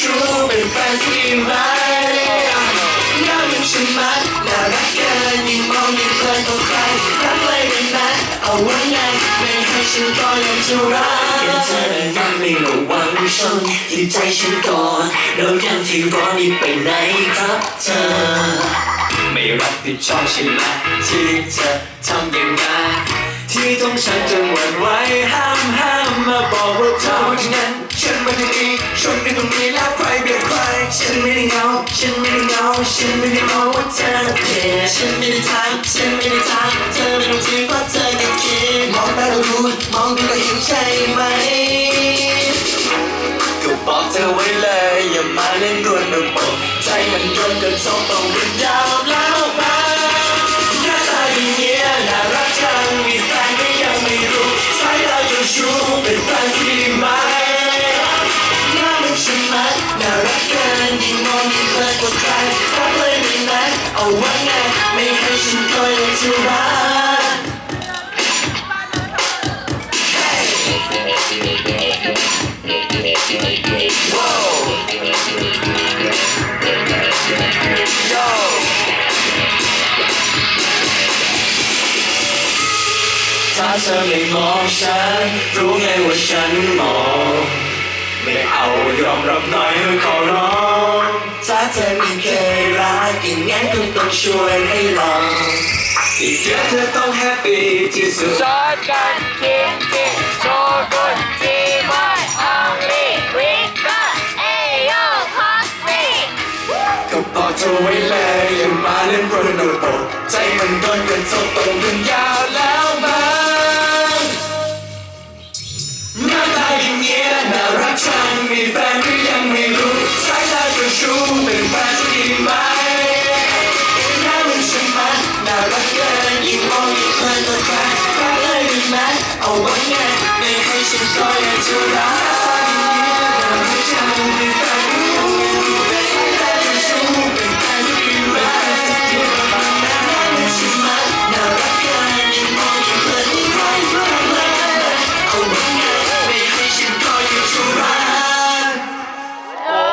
ชู้เป็นแฟนสิไหมหน้ามันฉันมัดน่ารักเกินยิ่งมองยิ่งเพลินตกใครรักเลยเป็นแม่เอาไว้ไงไม่ให้ฉันก็ยังจะรักเห็นเธอยังไม่ระวังชนที่ใจฉันก่อนแล้วยังที่ว่านี้ไปไหนครับเธอ ไม่รับผิดชอบใช่ไหมที่เธอทำอย่างนั้นที่ต้องฉันจะหวั่นไหว ฉันไม่ได้มองว่าเธอจะเพียฉันไม่ได้ทักฉันไม่ได้ทักเธอไม่ต้องคิดว่าเธอจะคิดมองไปเรารู้มองดูก็เห็นใช่ไหมก็บอกเธอไว้เลยอย่ามาเล่นรวนระบบใจมันโดนกระทบต้อ เอาไว้ไงไม่ให้ฉันก็ยังจะรักถ้าเธอไม่มองฉัน รู้ไงว่าฉันมอง ไม่เอายอมรับหน่อยขอร้อง งงั้นคงต้องชวนให้ลองอีกเดียวเธอต้องแฮปปี้ที่สุดชดกันกินกินโชกุนจีมอยอองลีวิกเตอร์เอโยพอสซี่ก็บอกเธอไว้เลยอย่ามาเล่นโรนัลโดใจมันโดนกันโซตรงกันยาว Oh, away, and patience going to the house. I'm here, I'm here, I'm.